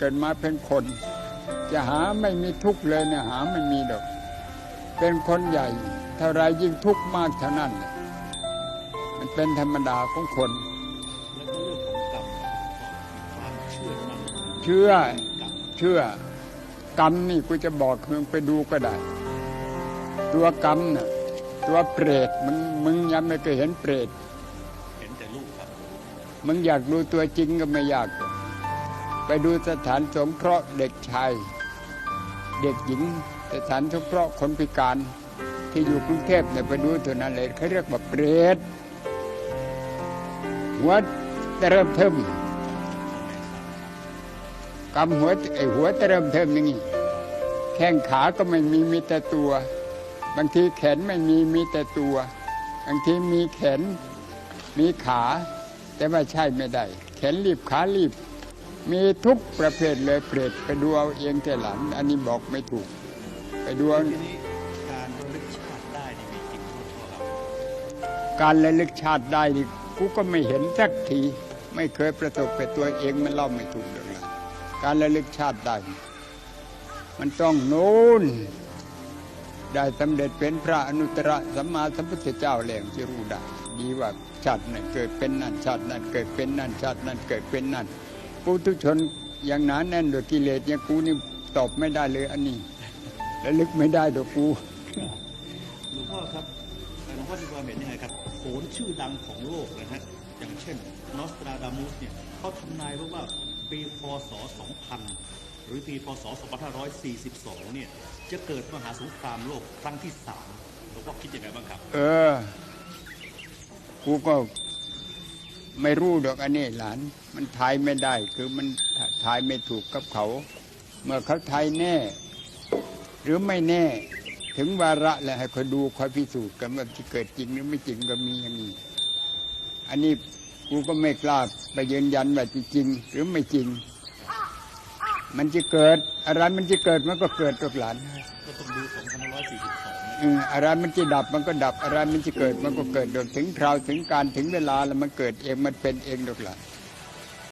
เกิดมาเป็นคน จะหาไม่มีทุกข์เลยเนี่ยหาไม่มีดอก เป็นคนใหญ่เท่าไรยิ่งทุกข์มากเท่านั้นน่ะมันเป็นธรรมดาของคนแล้วก็เรื่องของกรรมก็มีความเชื่อมั่นเชื่อกรรมเชื่อกรรมนี่กูจะบอกมึงไปดูก็ได้ ตัวกรรมน่ะตัวเปรตมึงมึงยังไม่เคยเห็นเปรตเห็นแต่รูปครับมึงอยากดูตัวจริงก็ไม่ยากหรอก ไปดูสถานสงเคราะห์เด็กชาย เด็กหญิงสถานสงเคราะห์คนพิการที่อยู่กรุงเทพเนี่ยไปดูตัวนั้นเลยเขาเรียกว่าเปรตหัวเริ่มเทิมกำหัวไอหัวเริ่มเทิมอย่างนี้แข้งขาก็ไม่มีมีแต่ตัว บางทีแขนไม่มีมีแต่ตัว บางทีมีแขนมีขา แต่ว่าใช่ไม่ได้ แขนรีบขารีบ มีทุกประเภทเลยเปรตไปดูเอาเองแต่หลัง อันนี้บอกไม่ถูก ไปดูเอาการระลึกชาติได้นี่มีจริงทั่วทั่วครับการระลึกชาติได้นี่กูก็ไม่เห็นสักที ไม่เคยประสบกับตัวเองมันเล่าไม่ถูกเลยการระลึกชาติได้ มันต้องโน้นได้สำเร็จเป็นพระอนุตตรสัมมาสัมพุทธเจ้าแล้วจะรู้ได้ดีว่าชาตินั้นเกิดเป็นนั่นชาตินั้นเกิดเป็นนั่นชาตินั้นเกิดเป็นนั่น ปุถุชนอย่างหนาแน่นด้วยกิเลสอย่างกูนี่ตอบไม่ได้เลยอันนี้ระลึกไม่ได้ดอกกูหลวงพ่อครับหลวงพ่อมีความเห็นยังไงครับโขนชื่อดังของโลกนะฮะอย่างเช่นนอสตราดามุสเนี่ยเขาทำนายไว้ว่าปีพศ 2000 หรือปีพศ 2542 เนี่ย จะเกิดมหาสงครามโลกครั้งที่สามหลวงพ่อคิดยังไงบ้างครับ เออ กูก็ ไม่รู้ดอกอันนี้หลาน มันทายไม่ได้ คือมันทายไม่ถูกกับเขา เมื่อเขาทายแน่ หรือไม่แน่ ถึงวาระแล้วให้คอยดูคอยพิสูจน์กันว่าที่เกิดจริงหรือไม่จริงก็มีอย่างนี้อันนี้กูก็ไม่กล้าไปยืนยันว่าจริง หรือไม่จริง มันจะเกิดอะไรมันจะเกิดมันก็เกิดกับหลานก็ต้องดู2542อืมอ อะไรมันจะดับมันก็ดับอะไรมันจะเกิดมันก็เกิดโดยถึงคราวถึงการถึงเวลาแล้วมันเกิดเองมันเป็นเองดอกหละ